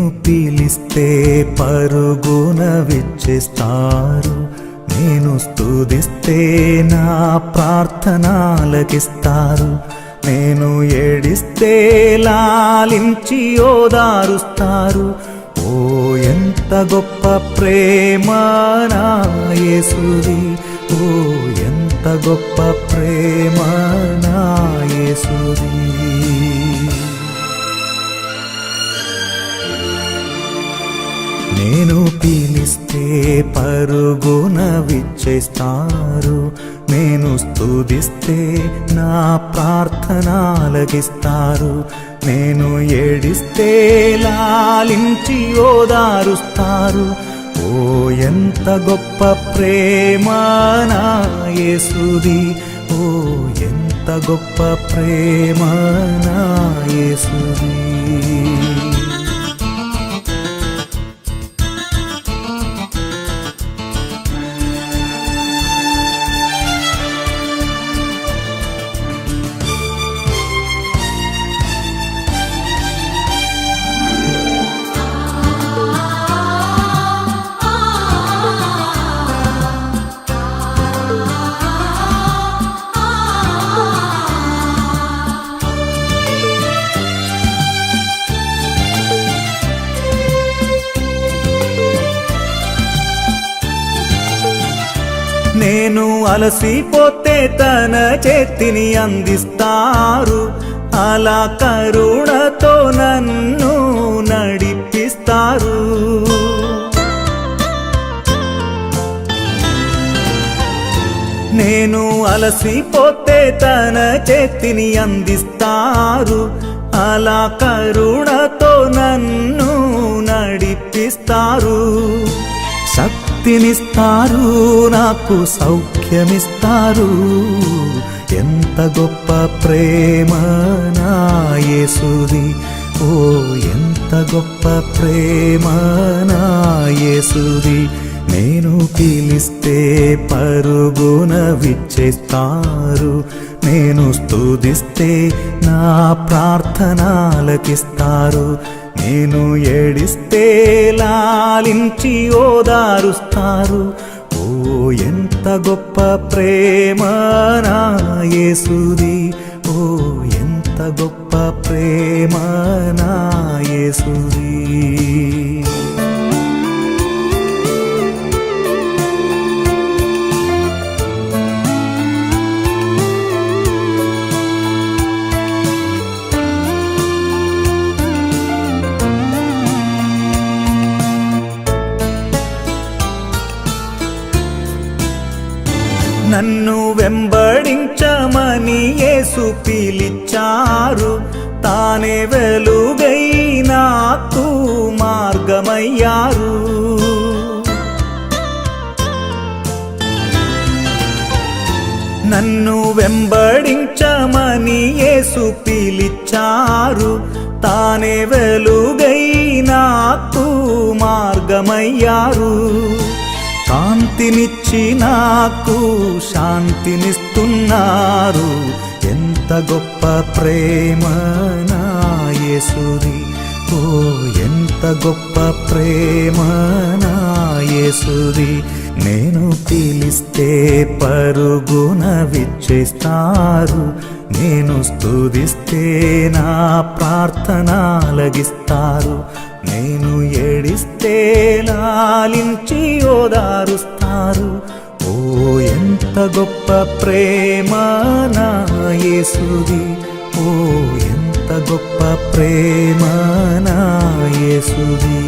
పిలిస్తే పరుగున విచ్చిస్తారు. నేను స్తుదిస్తే నా ప్రార్థనలకిస్తారు. నేను ఏడిస్తే లాలించి ఓదారుస్తారు. ఓ ఎంత గొప్ప ప్రేమ నా యేసుది. ఓ ఎంత గొప్ప ప్రేమ నా యేసుది. పిలిస్తే పరుగున విచ్చేస్తారు. నేను స్తుదిస్తే నా ప్రార్థనలకిస్తారు. నేను ఏడిస్తే లాలించి ఓదారుస్తారు. ఓ ఎంత గొప్ప ప్రేమ నా యేసుది. ఓ ఎంత గొప్ప ప్రేమ నా యేసుది. నేను అలసిపోతే తన చేతిని అందిస్తారు. అలా కరుణతో నన్ను నడిపిస్తారు. నేను అలసిపోతే తన చేతిని అందిస్తారు. అలా కరుణతో నన్ను నడిపిస్తారు. శక్తినిస్తారు నాకు సౌఖ్యమిస్తారు. ఎంత గొప్ప ప్రేమ నాయసుది ఓ ఎంత గొప్ప ప్రేమ నాయసుది నేను పిలిస్తే పరుగున విచ్చేస్తారు. నేను స్తుదిస్తే నా ప్రార్థనాలకిస్తారు. నేను ఏడిస్తే లాలించి ఓదారుస్తారు. ఓ ఎంత గొప్ప ప్రేమ నా యేసుది. ఓ ఎంత గొప్ప ప్రేమ నా యేసుది. వెంబడించమని యేసు పిలిచారు. తానే వెలుగై నాకు మార్గమయ్యారు. నన్ను వెంబడించమని యేసు పిలిచారు. తానే వెలుగై నాకు మార్గమయ్యారు. శాంతినిచ్చి నాకు శాంతినిస్తున్నారు. ఎంత గొప్ప ప్రేమ నా ఓ ఎంత గొప్ప ప్రేమ నా యేసుది. నేను పిలిస్తే పరుగున విచ్చేస్తారు. నేను స్తుదిస్తే నా ప్రార్థనలగిస్తారు నేను ఏడిస్తే లాలించి ఓదారుస్తారు. ఓ ఎంత గొప్ప ప్రేమ నా యేసుది. ఓ ఎంత గొప్ప ప్రేమ నా యేసుది.